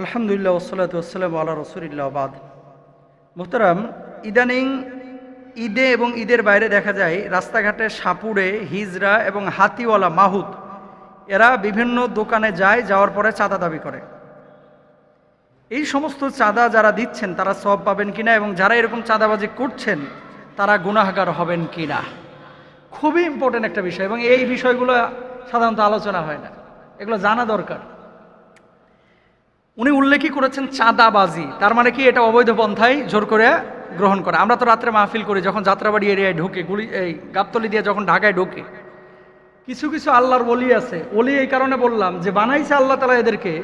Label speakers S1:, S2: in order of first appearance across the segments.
S1: আলহামদুলিল্লাহ ওসলাত ওসালাম আল্লাহ রসুলিল্লাহ বাদ। মোহতারাম, ইদানিং ঈদে এবং ঈদের বাইরে দেখা যায় রাস্তাঘাটে সাপুড়ে হিজরা এবং হাতিওয়ালা মাহুত, এরা বিভিন্ন দোকানে যায়, যাওয়ার পরে চাঁদা দাবি করে। এই সমস্ত চাঁদা যারা দিচ্ছেন, তারা সব পাবেন কিনা এবং যারা এরকম চাঁদাবাজি করছেন, তারা গুনাহগার হবেন কিনা? খুবই ইম্পর্টেন্ট একটা বিষয় এবং এই বিষয়গুলো সাধারণত আলোচনা হয় না। এগুলো জানা দরকার। উনি উল্লেখই করেছেন চাঁদাবাজি। তার মানে কি এটা অবৈধ পন্থায় জোর করে গ্রহণ করে। আমরা তো রাত্রে মাহফিল করি, যখন যাত্রাবাড়ি এরিয়ায় ঢুকে, গুলি, এই গাবতলি দিয়ে যখন ঢাকায় ঢুকে। কিছু কিছু আল্লাহর ওলি আছে। ওলি এই কারণে বললাম যে বানাইছে আল্লাহ তালা এদেরকে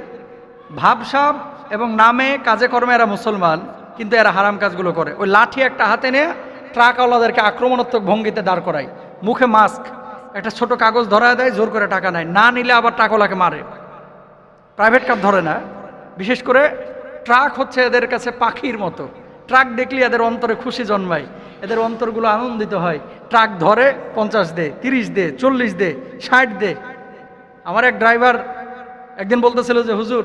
S1: ভাবসাব এবং নামে, কাজে কর্মে এরা মুসলমান, কিন্তু এরা হারাম কাজগুলো করে। ওই লাঠি একটা হাতে নিয়ে ট্রাকওয়ালাদেরকে আক্রমণাত্মক ভঙ্গিতে দাঁড় করায়। মুখে মাস্ক একটা ছোট কাগজ ধরায় দেয়, জোর করে টাকা নেয়। না নিলে আবার টাকওয়ালাকে মারে। প্রাইভেট কার ধরে না। বিশেষ করে ট্রাক হচ্ছে এদের কাছে পাখির মতো। ট্রাক দেখলে এদের অন্তরে খুশি জন্মায়। এদের অন্তরগুলো আনন্দিত হয়। ট্রাক ধরে পঞ্চাশ দে, তিরিশ দে, চল্লিশ দে, ষাট দে। আমার এক ড্রাইভার একদিন বলতেছিল যে, হুজুর,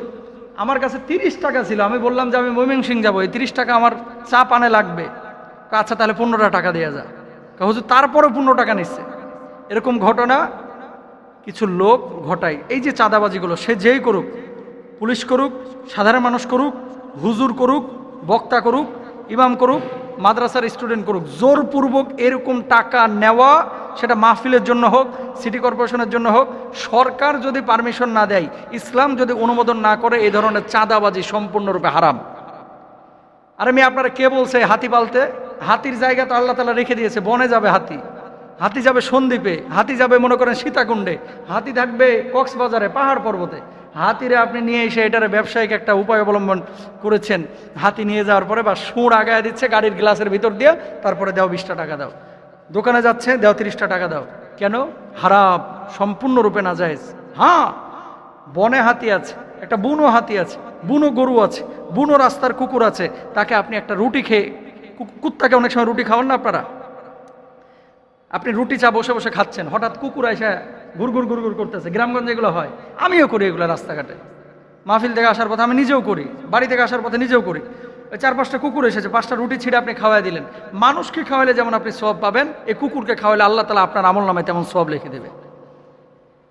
S1: আমার কাছে তিরিশ টাকা ছিল। আমি বললাম যে, আমি ময়মনসিং যাব। এই তিরিশ টাকা আমার চা পানে লাগবে। আচ্ছা তাহলে পনেরোটা টাকা দেওয়া যা। হুজুর তারপরে পনেরো টাকা নিচ্ছে। এরকম ঘটনা কিছু লোক ঘটায়। এই যে চাঁদাবাজিগুলো, সে যেই করুক পুলিশ করুক, সাধারণ মানুষ করুক, হুজুর করুক, বক্তা করুক, ইমাম করুক, মাদ্রাসার স্টুডেন্ট করুক, জোরপূর্বক এরকম টাকা নেওয়া সেটা মাহফিলের জন্য হোক, সিটি কর্পোরেশনের জন্য হোক, সরকার যদি পারমিশন না দেয়, ইসলাম যদি অনুমোদন না করে, এই ধরনের চাঁদাবাজি সম্পূর্ণরূপে হারাম। আর আমি আপনারা কে বলছে হাতি পালতে? হাতির জায়গা তো আল্লাহ তালা রেখে দিয়েছে, বনে যাবে হাতি। হাতি যাবে সন্দ্বীপে, হাতি যাবে মনে করেন সীতাকুণ্ডে, হাতি থাকবে কক্সবাজারে, পাহাড় পর্বতে। হাতিরে আপনি নিয়ে এসে এটার ব্যবসায়িক একটা উপায় অবলম্বন করেছেন। হাতি নিয়ে যাওয়ার পরে বা সুর আগায় দিচ্ছে গাড়ির গ্লাসের ভিতর দিয়ে, তারপরে দাও বিশটা টাকা দাও। দোকানে যাচ্ছে, দাও তিরিশটা টাকা দাও। কেন? হারাম, সম্পূর্ণরূপে না যায় হ্যাঁ বনে হাতি আছে, একটা বুনো হাতি আছে, বুনো গরু আছে, বুনো রাস্তার কুকুর আছে, তাকে আপনি একটা রুটি খেয়ে কুত্তাকে অনেক সময় রুটি খাওয়ান না আপনারা? আপনি রুটি চা বসে বসে খাচ্ছেন, হঠাৎ কুকুর এসে ঘুরঘুর ঘুরঘুর করতেছে। গ্রামগঞ্জে এগুলো হয়। আমিও করি এগুলো রাস্তাঘাটে। মাহফিল থেকে আসার পথে আমি নিজেও করি। বাড়ি থেকে আসার পথে নিজেও করি। ওই চার পাঁচটা কুকুর এসেছে। পাঁচটা রুটি ছিঁড়ে আপনি খাওয়াই দিলেন। মানুষকে খাওয়াইলে যেমন আপনি সব পাবেন, এই কুকুরকে খাওয়াইলে আল্লাহ তালা আপনার আমল নামে তেমন সব লিখে দেবে।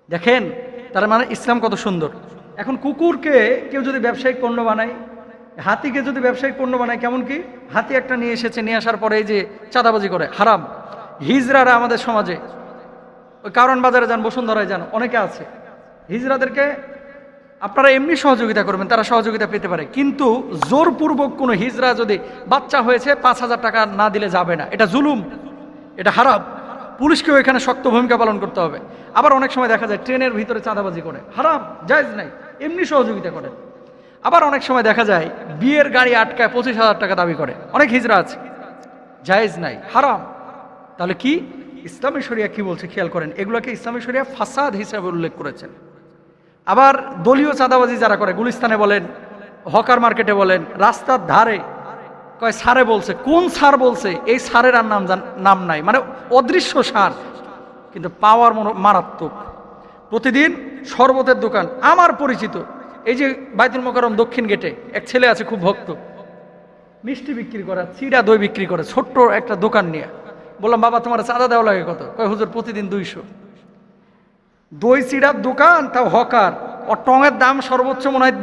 S1: দেখেন, তার মানে ইসলাম কত সুন্দর। এখন কুকুরকে কেউ যদি ব্যবসায়িক পণ্য বানায়, হাতিকে যদি ব্যবসায়িক পণ্য বানায়, কেমন কি? হাতি একটা নিয়ে এসেছে, নিয়ে আসার পরে এই যে চাঁদাবাজি করে, হারাম। হিজরারা আমাদের সমাজে ওই কারণ বাজারে যান, বসুন্ধরায় যান, অনেকে আছে। হিজরাদেরকে আপনারা এমনি সহযোগিতা করবেন, তারা সহযোগিতা পেতে পারে। কিন্তু জোরপূর্বক কোনো হিজরা যদি বাচ্চা হয়েছে, পাঁচ হাজার টাকা না দিলে যাবে না। এটা জুলুম, এটা হারাম। পুলিশকেও এখানে শক্ত ভূমিকা পালন করতে হবে। আবার অনেক সময় দেখা যায়, ট্রেনের ভিতরে চাঁদাবাজি করে। হারাম, জায়জ নাই। এমনি সহযোগিতা করে আবার অনেক সময় দেখা যায়, বিয়ের গাড়ি আটকায় পঁচিশ হাজার টাকা দাবি করে। অনেক হিজরা আছে। জায়েজ নাই, হারাম। তাহলে কি? ইসলামী শরিয়া কি বলছে খেয়াল করেন, এগুলোকে ইসলামী শরিয়া ফাসাদ হিসাবে উল্লেখ করেছেন। আবার দলীয় চাঁদাবাজি যারা করে, গুলিস্তানে বলেন, হকার মার্কেটে বলেন, রাস্তার ধারে কয় সারে বলছে, কোন সার বলছে, এই সারের আর নাম নাম নাই মানে অদৃশ্য সার, কিন্তু পাওয়ার মারাত্মক। প্রতিদিন শরবতের দোকান, আমার পরিচিত, এই যে বাইতুল মোকারম দক্ষিণ গেটে, এক ছেলে আছে খুব ভক্ত, মিষ্টি বিক্রি করা, চিড়া দই বিক্রি করে, ছোট্ট একটা দোকান নিয়ে। বললাম, বাবা, তোমার চাঁদা দেওয়া লাগে কত? কয়, হুজুর, প্রতিদিন দুইশো। দই চিড়ার দোকান, তাও হকার। ওর টঙের দাম সর্বোচ্চ মনে হয়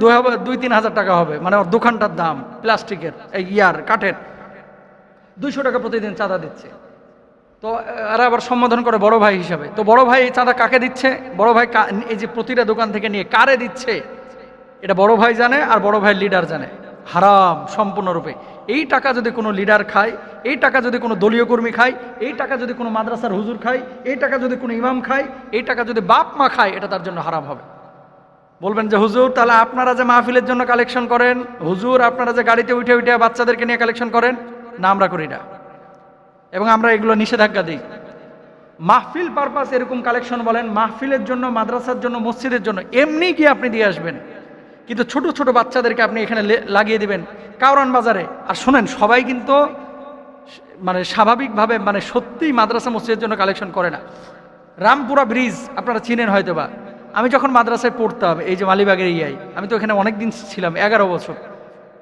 S1: দুই তিন হাজার টাকা হবে। মানে ওর দোকানটার দাম, প্লাস্টিকের, এই ইয়ার, কাঠের। দুইশো টাকা প্রতিদিন চাঁদা দিচ্ছে। তো এরা আবার সম্বোধন করে বড় ভাই হিসাবে। তো বড় ভাই এই চাঁদা কাকে দিচ্ছে? বড় ভাই এই যে প্রতিটা দোকান থেকে নিয়ে কারে দিচ্ছে? এটা বড় ভাই জানে আর বড় ভাই লিডার জানে। হারাম সম্পূর্ণরূপে। এই টাকা যদি কোনো লিডার খায়, এই টাকা যদি কোনো দলীয় কর্মী খায়, এই টাকা যদি কোনো মাদ্রাসার হুজুর খায়, এই টাকা যদি কোনো ইমাম খায়, এই টাকা যদি বাপ মা খায়, এটা তার জন্য হারাম হবে। বলবেন যে, হুজুর, তাহলে আপনারা যে মাহফিলের জন্য কালেকশন করেন? হুজুর, আপনারা যে গাড়িতে উঠে উঠে বাচ্চাদেরকে নিয়ে কালেকশন করেন? না, আমরা করি না। এবং আমরা এগুলো নিষেধাজ্ঞা দিই। মাহফিল পারপাস এরকম কালেকশন বলেন, মাহফিলের জন্য, মাদ্রাসার জন্য, মসজিদের জন্য, এমনি কি আপনি দিয়ে আসবেন। কিন্তু ছোট ছোট বাচ্চাদেরকে আপনি এখানে লাগিয়ে দিবেন। কাউরান বাজারে। আর শোনেন, সবাই কিন্তু মানে স্বাভাবিকভাবে মানে সত্যিই মাদ্রাসা মসজিদের জন্য কালেকশন করে না। রামপুরা ব্রিজ, আপনারা চিনেন হয়তো বা আমি যখন মাদ্রাসায় পড়তাম, এই যে মালিবাগের ইয়াই, আমি তো এখানে অনেক দিন ছিলাম, এগারো বছর।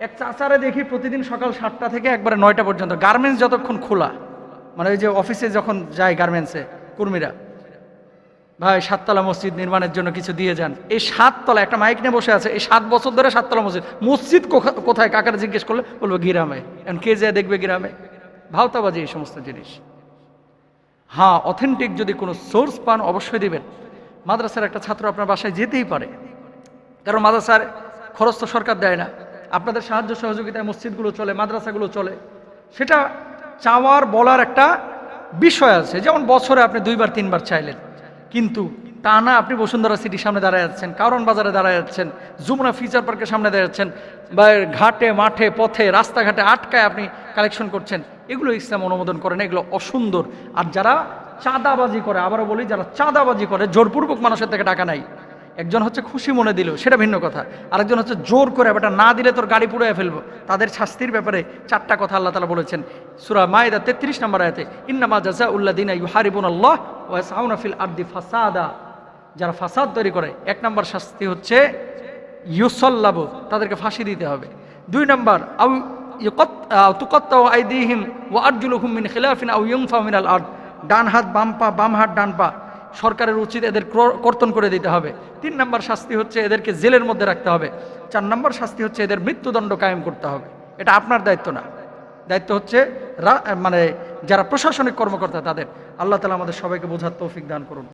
S1: এক চাচারে দেখি প্রতিদিন সকাল সাতটা থেকে একবারে নয়টা পর্যন্ত। গার্মেন্টস যতক্ষণ খোলা মানে ওই যে অফিসে যখন যায় গার্মেন্টসে কর্মীরা ভাই, সাততলা মসজিদ নির্মাণের জন্য কিছু দিয়ে যান। এই সাততলা, একটা মাইক নিয়ে বসে আছে, এই সাত বছর ধরে সাততলা মসজিদ। মসজিদ কোথায়? কাকারে জিজ্ঞেস করলে, বলব গ্রামে। এখন কে যায় দেখবে গিরামে? ভাওতাবাজি এই সমস্ত জিনিস। হ্যাঁ অথেন্টিক যদি কোনো সোর্স পান, অবশ্যই দেবেন। মাদ্রাসার একটা ছাত্র আপনার বাসায় যেতেই পারে। কারণ মাদ্রাসার খরচ তো সরকার দেয় না। আপনাদের সাহায্য সহযোগিতায় মসজিদগুলো চলে, মাদ্রাসাগুলো চলে। সেটা চাওয়ার, বলার একটা বিষয় আছে। যেমন বছরে আপনি দুইবার, তিনবার চাইলেন। কিন্তু তা না, আপনি বসুন্ধরা সিটির সামনে দাঁড়ায় যাচ্ছেন কারণ বাজারে দাঁড়ায় যাচ্ছেন যমুনা ফিচার পার্কের সামনে দাঁড়ায় যাচ্ছেন বা ঘাটে, মাঠে, পথে, রাস্তাঘাটে আটকায় আপনি কালেকশন করছেন, এগুলো ইসলাম অনুমোদন করে না এগুলো অসুন্দর। আর যারা চাঁদাবাজি করে, আবারও বলি, যারা চাঁদাবাজি করে, জোরপূর্বক মানুষের থেকে টাকা নাই একজন হচ্ছে খুশি মনে দিল, সেটা ভিন্ন কথা। আরেকজন হচ্ছে জোর করে, বেটা, না দিলে তোর গাড়ি পুড়ে ফেলব। তাদের শাস্তির ব্যাপারে চারটা কথা আল্লাহ তালা বলেছেন। সুরা মায়েদা তেত্রিশ নম্বর আয়াতে, ইন্নামা জাজা উল্লাহ দিন ইউহারিবুন আল্লাহ ওয়াসাউনাফিল আর্দি ফাসাদা, যারা ফাসাদ তৈরি করে, এক নম্বর শাস্তি হচ্ছে ইউসল্লাবু, তাদেরকে ফাঁসি দিতে হবে। দুই নম্বর, আউ তুকত্তা আইদিহিম ও আরজুলুহুম মিন খিলাফিন আউ ইউনফা মিনাল আর্দ, ডান হাত, বাম পা, বাম হাত, ডান পা, সরকারের উচিত এদের কর্তন করে দিতে হবে। তিন নম্বর শাস্তি হচ্ছে এদেরকে জেলের মধ্যে রাখতে হবে। চার নম্বর শাস্তি হচ্ছে এদের মৃত্যুদণ্ড কায়েম করতে হবে। এটা আপনার দায়িত্ব না। দায়িত্ব হচ্ছে মানে যারা প্রশাসনিক কর্মকর্তা তাদের। আল্লাহ তালা আমাদের সবাইকে বোঝার তৌফিক দান করুন।